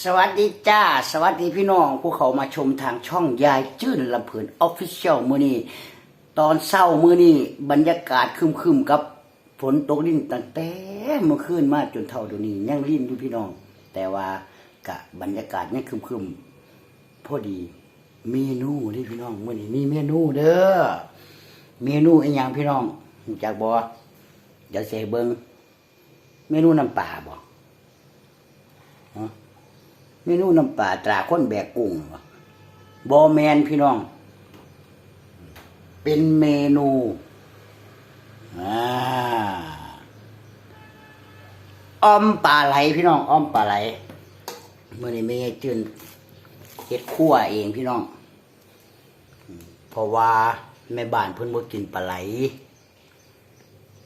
สวัสดีจ้า สวัสดีพี่น้องผู้เขามาชมทางช่องยายจื้นลำเพลินออฟฟิเชียลมือนี้ตอนเศร้ามือนี้บรรยากาศครึมกับฝนตกลิ้นตั้งแต่เมื่อคืนมาจนเท่าเดี๋ยวนี้ยังลิ้นอยู่พี่น้อง แต่ว่ากะบรรยากาศยังครึมพอดีเมนูที่พี่น้องมือนี้มีเมนูเด้อเมนูอีหยังพี่น้องจากบอเดี๋ยวเสเบิงเมนูน้ำปลาบ่ เมนูน้ำปลาตราคนแบกกุ้งบอแมนพี่น้อง เป็นเมนูอ่าอมปลาไหลพี่น้องออมปลาไหลเมื่อนี้ไม่ให้จืนเฮ็ดคั่วเองพี่น้อง เพราะว่าแม่บ้านเพิ่นบ่กินปลาไหล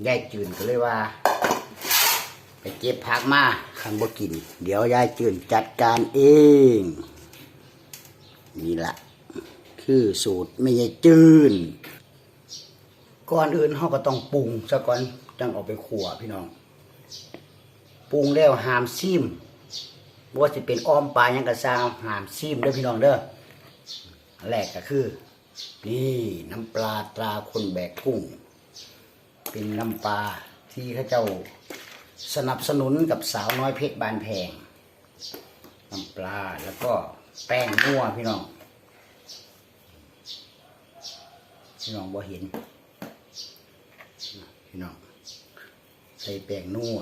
ยายจืนก็เลยว่า เก็บผักมาขันบ่กิน เดี๋ยวยายจืนจัดการเอง นี่ละคือสูตรไม่ใช่จืนก่อนอื่นเขาก็ต้องปรุงซะก่อนจังเอาไปขัวพี่น้องปรุงแล้วหามซิมบ่ว่าสิเป็นอ้อมปลายังกระซาวหามซิมเด้อพี่น้องเด้อแรกก็คือ นี่น้ำปลาตราคนแบกกุ้งเป็นน้ำปลาที่ข้าเจ้า สนับสนุนกับสาวน้อยเพชรบานแพงน้ำปลาแล้วก็แป้งนัวพี่น้อง พี่น้องบ่เห็น พี่น้อง ใส่แป้งนัว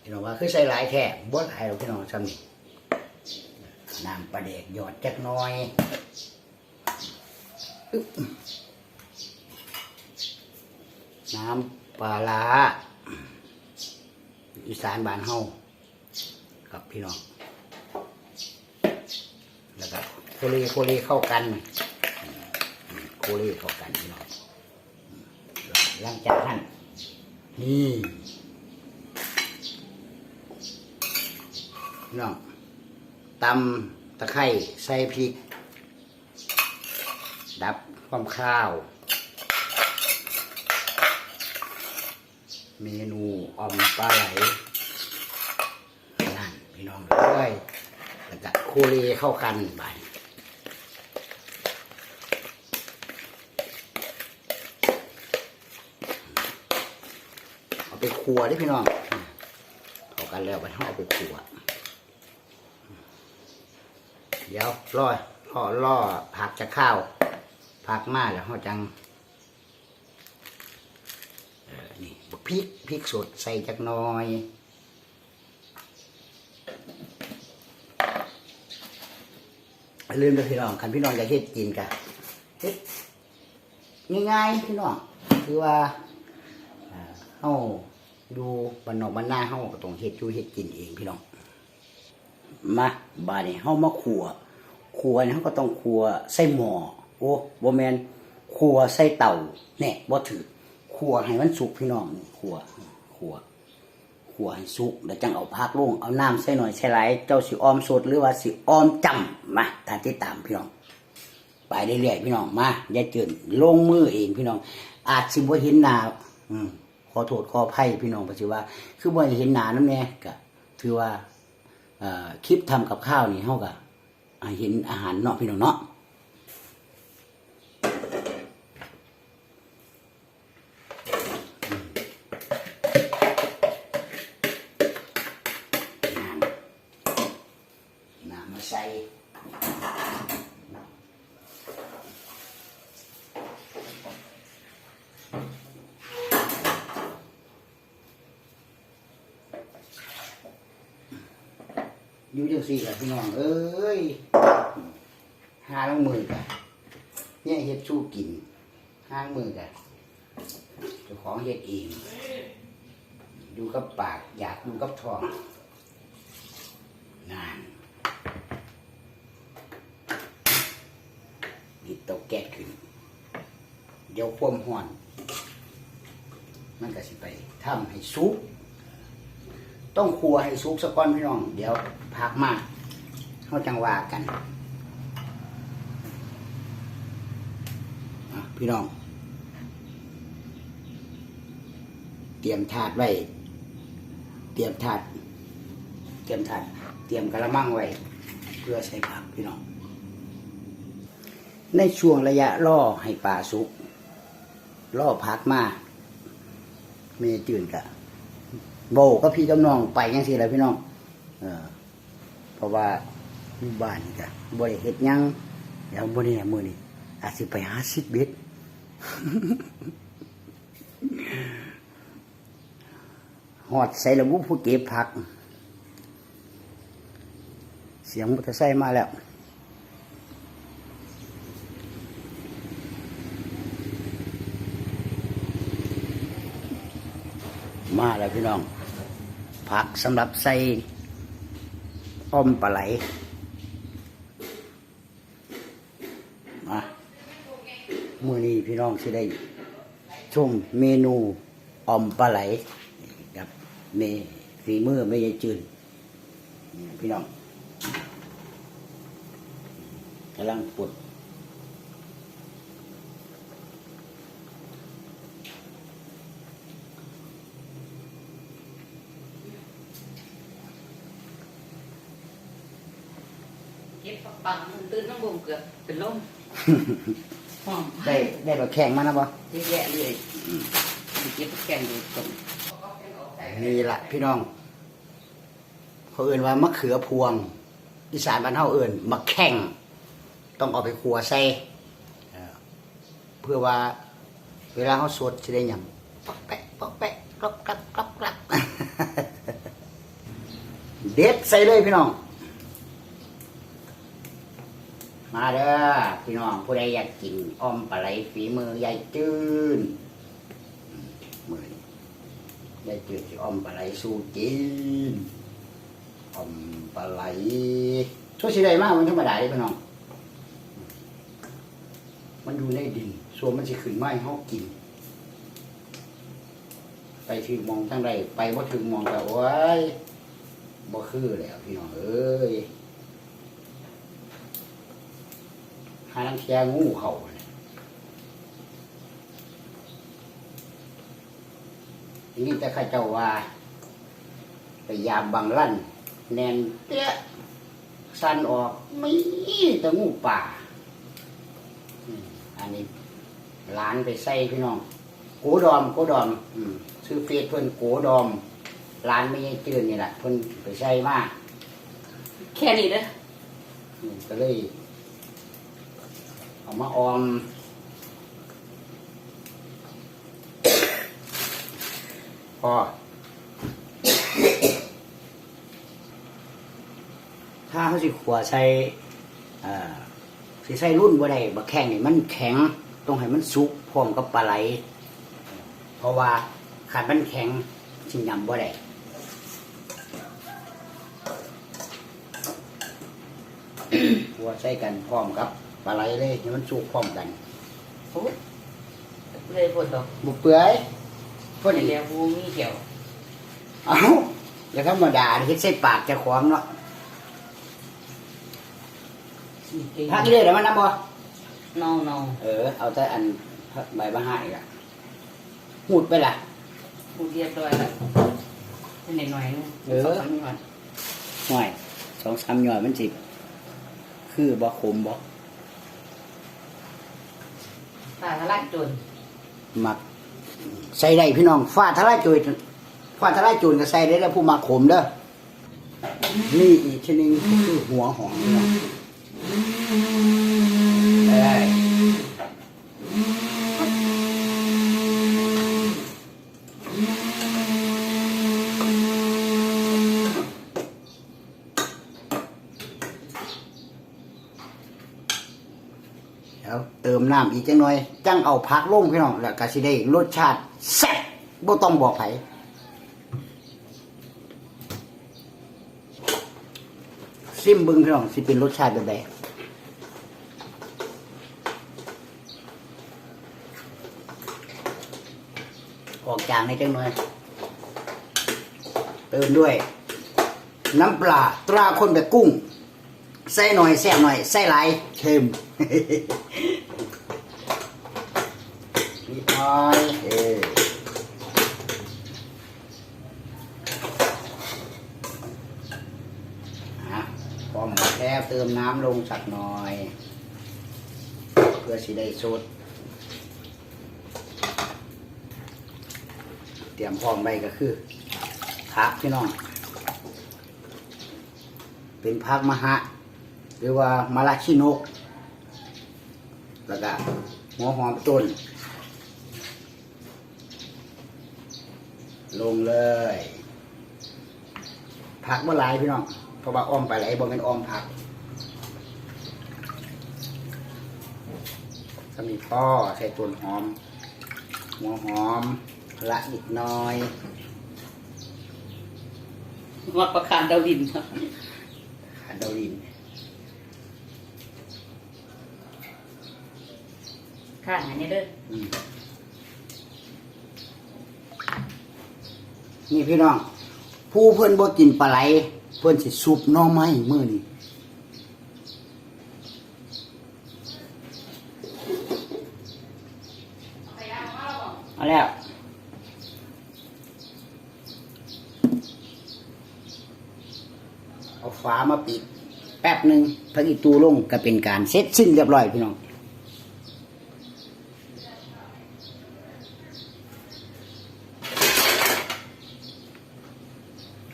พี่น้องว่าคือใส่หลายแค่บ่หลายหรอกพี่น้องซ้ำนี่น้ำปลาเด็กหยอดจักน้อย น้ำปลาร้าอีสานบานเฮากับพี่น้อง แล้วก็โคเลโคเลเข้ากัน โคเลเข้ากันพี่น้องหลังจากนั้นนี่พี่น้องตำตะไคร้ใส่พริก ดับความข้าว เมนูอ่อมปลาไหลนั่นพี่น้องเลยแล้วก็โคเลเข้ากันบานเอาไปครัวได้พี่น้องเข้ากันแล้วไปเอาไปครัวเดี๋ยวรอรอรอผักจะข้าวผักมาแล้วเขาจัง เออนี่บัก พริกพริกสดใส่จักน้อยลืมนะพี่น้องคันพี่น้องอยากเฮ็ดกินกะเฮ็ดง่ายๆพี่น้องคือว่าเอ่อเฮาดูบ้านนอกบ้านนาเฮาก็ต้องเฮ็ดอยู่เฮ็ดกินเองพี่น้องมาบาดนี้เฮามาขัวขัวนี่เฮาก็ต้องขัวใส่หม้อโอ้บ่แม่นขัวใส่เตาแน่บ่ถือ ขัวให้มันสุกพี่น้องนี่ขัวขัวขัวให้สุกแล้วจังเอาผักลงเอาน้ำใส่หน่อยใส่หลายเจ้าสิออมสดหรือว่าสิออมจำมาตามที่ตามพี่น้อง ไปเรื่อยๆพี่น้องมาอย่าเจือนลงมือเองพี่น้อง อาจสิบ่เห็นหน้าอืมขอโทษขออภัยพี่น้องปัจจุว่าคือบ่เห็นหน้านำแน่ก็ถือว่าเอ่อคลิปทำกับข้าวนี่เฮาก็อ่าเห็นอาหารเนาะพี่น้องเนาะน้ำมาใส่ อยู่จังซี่แหละพี่น้องเอ้ยหาลงมือกันเนี่ยเฮ็ดสู้กินห้างมือกันเจ้าของเฮ็ดเองอยู่กับปากอยากอยู่กับท้องนานนี่เตาแก๊สขึ้น เดี๋ยวความห้อน มันก็สิไปทำให้สุก ต้องครัวให้สุกสะก้อนพี่น้อง เดี๋ยวพักมาเขาจังว่ากันพี่น้อง เตรียมถาดไว้ เตรียมถาด เตรียมถาด เตรียมกระมังไว้ เพื่อใส่ผักพี่น้อง ในช่วงระยะล่อให้ปลาสุกล่อพักมาไม่จื่นกะ โบก็พี่กับน้องไปยังสิแหละพี่น้องเออเพราะว่าอยู่บ้านนี่กะบ่ได้เฮ็ดหยังเดี๋ยวบ่ได้มื้อนี้อาจสิไปหาซิดเบ็ด หอดใส่ระบุผู้เก็บผัก เสียงมอเตอร์ไซค์มาแล้ว มาแล้วพี่น้อง ผักสำหรับใส่อ้อมปลาไหลมามื่อนี้พี่น้องสิได้ ชมเมนูอ้อมปลาไหลกับเมฝีมือไม่ยจืนพี่น้องกำลังปวด เก็บปังมันตื่นน้ำบ่มเกือบเป็นลมหอมได้ได้แบบแข่งมานะบ่เยอะแยะเลยเก็บแกงดูตรงนี่ละพี่น้องเขาเอื่นว่ามะเขือพวง อีสานบ้านเฮาเอื่นมะแข่ง ต้องเอาไปขัวใส่เออเพื่อว่าเวลาเขาสดจะได้หยังปอกแปะปอกแปะกรอบกรับกรอบกรับเด็ดใส่เลยพี่น้อง มาเด้อ พี่น้องผู้ใดอยากกินอ้อมปลาไหลฝีมือยายจืนมือนยายจื้นอ้อมปลาไหลสู้กินอ้อมปลาไหลช่วยสิได้มากมันธรรมดาเลยพี่น้อง มันอยู่ในดินส่วนมันสิขึ้นไม้เฮากิน ไปถึงมองทางใดไปบ่าถึงมองแต่โอ้ยบ่คือแล้วพี่น้องเอ้ย หาลังเทียงูเขาเนี่ยทีนี้แต่ข้าเจ้าว่าไปยามบางลั่น แนนเตี้ยสั้นออกไม่แต่งูป่าอืมอันนี้ร้านไปใส่พี่น้องโกดอมโกดอมอืมซื้อเฟซเพิ่นโกดอมร้านไม่ใช่จืดนี่แหละเพิ่นไปใส่มาแค่นี้เด้ออืมก็เลย เอามาออมพอถ้าเขาสิขัวใส่เอ่อสิใส่รุ่นบ่ได้บักแข็งนี่มันแข็งต้องให้มันสุกพร้อมกับปลาไหล เพราะว่าขาดมันแข็งสิยำบ่ได้ขัวใส่กันพร้อมกับ ปลาไหลเลยให้มันสุกพร้อมกันโอ้ยเลยปวดดอกบุเปื่อยพปอวดดีแล้วบูมีเขียวเอ้าแล้วธรรมดาเฮ็ดใส่ปากเจะขวางเนาะพักอีเด้อเดี๋ยวมันนำบ่เน่าเน่าเออ เอาแต่อันใบมะฮะอีกอะหูดไปล่ะพูดเรียบร้อยแล้วเป็นหน่อยๆนึงเออสงสามหน่อยห่วยสองสามหน่อยมันสิคือบ่ขมบ่ ตาทะลักจนมักใส่ได้พี่น้องฟาดทลายโจยฟาดทลายโจรก็ใส่ได้แล้วผู้มักขมเด้อนี่อีกชนิดคือหัวหอมพี่น้องได้ เดี๋ยวเติมน้ำอีกจังหน่อยจังเอาผักลงพี่น้องแล้วก็สิได้รสชาติแซ่บบ่ต้องบอกไผซิมเบิ่งพี่น้องสิเป็นรสชาติแบบใดออกจางในจังหน่อยเติมด้วย น้ำปลาตราคนแบบกุ้งใส่หน่อยแซ่บหน่อยใส่หลายเค็ม พี่อ้อยเออพอหมดแล้วเติมน้ำลงสักหน่อย เพื่อสีได้สดเตรียมพร้อมไว้ก็คือผักพี่น้อง เป็นผักมหะหรือว่ามะละชินก แล้วก็หัวหอมต้น ลงเลยผักเมื่อไรพี่น้องเพราะว่าอ้อมไปไหลบ่เป็นอ้อมผักสมีพ่อใส่ต้นหอม หัวหอมละนิดหน้อยวัดประคานดาวดินครับขันดาวดิน ข้างอันนี้เด้ออืมนี่พี่น้อง ผู้เพิ่อนบ่กินปลาไหล เพิ่อนสิซุปหน่อไม้มือนี้เอาแล้ว เอาฝามาปิด แป๊บหนึ่งพระอีตูลงก็เป็นการเสร็จสิ้นเรียบร้อยพี่น้อง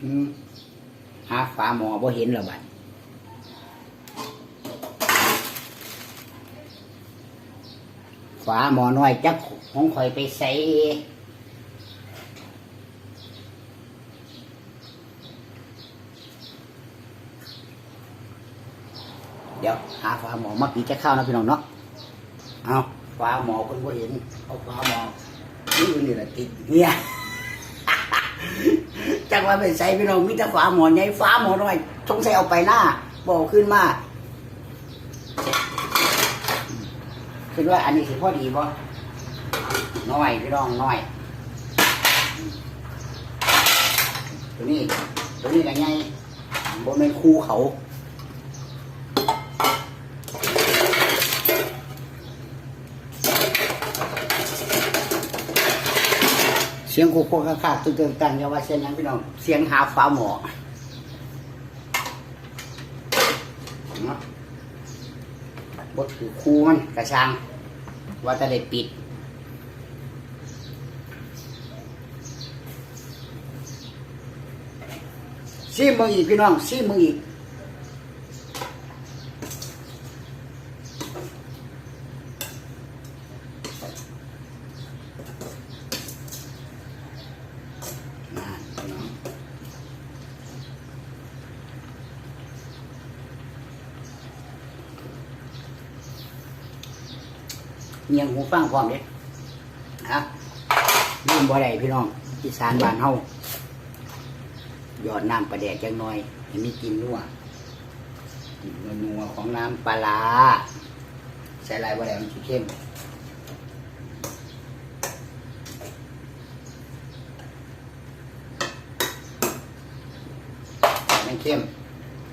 อืม หาฝาหมอบ่เห็นแล้วบัดฝาหมอน้อยจักของข่อยไปใส่เดี๋ยวหาฝาหมอมาปีจะเข้าวนะพี่น้องเนาะ เอาฝาหมอคนบ่เห็น เอาฝาหมอนี่นี่แหละติดเนี่ย จังว่าเป็นใส่พี่น้องมีแต่ฝาหมอนใหญ่ฝาหมอนน้อยสงสัยเอาไปหน้าบอกขึ้นมาคิดว่าอันนี้สิพอดีบ่น้อยพี่น้องน้อย ตัวนี้ ตัวนี้ก็ใหญ่บ่แม่นคู่เขา เสียงโคโค่ข้างๆตึงๆกันอย่าว่าเสียงยังพี่น้อง เสียงหาฟ้าหมอเนะบทคือคูมันกระชังว่าจะได้ปิดซีมึงอีกพี่น้องซีมึงอีก เงียงหูฟังพร้อมเด้ฮะลืมบ่ได้พี่น้องอีสานบ้านเฮาหยอดน้ำปลาแดกจังหน่อยให้มีกินนัวกินนัวของน้ำปลาร้าใส่ลายบ่ได้มันสิเข้มไม่เข้ม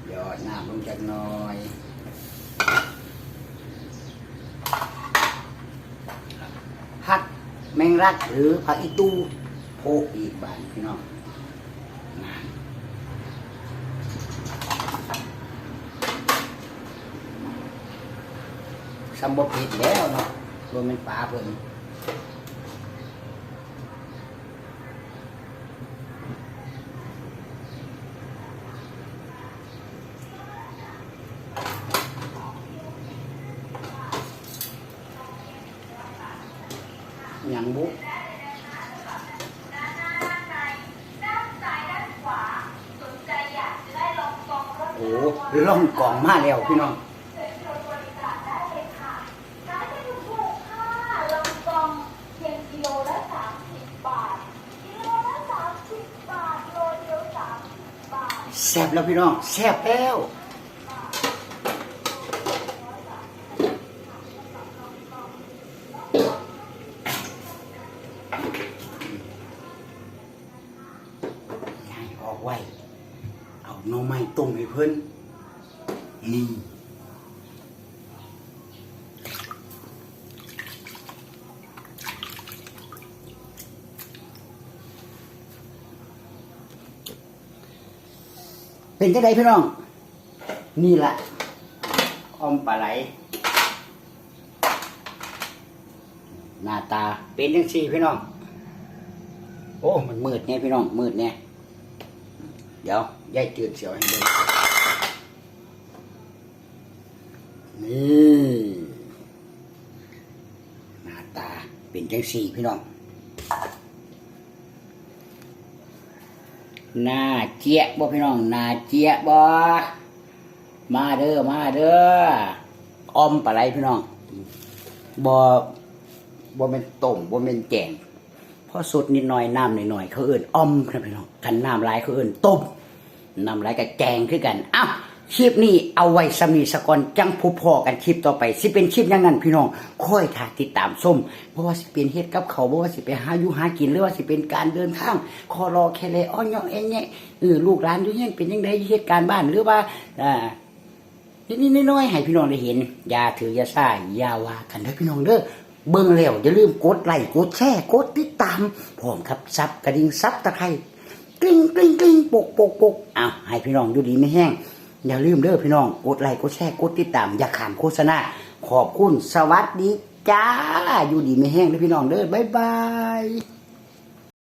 หยอดน้ำลงจากน้อย ผัดแมง รักหรือพระอิตูโพอีกบานพี่น้องนะสมบผิดแล้วเนาะรวมเป็นปลาเพิ่น หยังบุโอ้ล่องกล่องมาแล้วพี่น้อง กิโลละสามสิบบาท กิโลละสามสิบบาท โลเดียวสามสิ บบาทแซ่บแล้วพี่น้องแซ่บแล้วยายออกไว้ เอาหน่อไม้ต้มให้เพิ่นนี่ เป็นจังไดพี่น้อง นี่แหละออมปลาไหล หน้าตาเป็นจังซี่พี่น้อง โอ้มันมืดเนี่ยพี่น้อง มืดเนี่ยเดี๋ยวยายจืดเสียวให้ดูนี่หน้าตาเป็นจังสี่พี่น้อง นาเจี๊ยบ่พี่น้องนาเจี๊ยบบ่มาเด้อมาเด้ออมปลาไหลพี่น้องบ่บ่เป็นต้มบ่เป็นแกงพอสุดนิดหน่อยน้ำหน่อยๆเขาเอื่นอ้อมครับพี่น้องกันน้ำลายเขาเอื่นต้มน้ำลายกับแกงคือกันอ้าว คลิปนี้เอาไว้สำนีสกอนจังพบพอกันคลิปต่อไป สิเป็นคลิปยังนั้นพี่น้องค่อยถ่ายติดตามส้มเพราะว่าสิเป็นเฮ็ดกับเขาวบ่ว่าสิไปหาอยู่หากินหรือว่าสิเป็นการเดินทางคอรอแคเลยอ้อนย่องแองแงะเออลูกหลานอยู่เฮียเป็นยังไงเฮ็ดการบ้านหรือว่าอ่านิดๆน้อยๆให้พี่น้องได้เห็นอย่าถืออย่าซ่าอย่าว่ากันเด้อพี่น้องเด้อเบิ่งแล้วอย่าลืมกดไลค์กดแชร์กดติดตามพร้อมครับซับกระดิ่งซับตะไคร้กลิ้งกลิ้งกลิ้งปกปกปกอ้าวให้พี่น้องอยู่ดีไม่แห้ง อย่าลืมเด้อพี่น้อง กดไลค์กดแชร์กดติดตาม อย่าขามโฆษณา ขอบคุณ สวัสดีจ้า อยู่ดีไม่แห้งเด้อพี่น้องเด้อบ๊ายบาย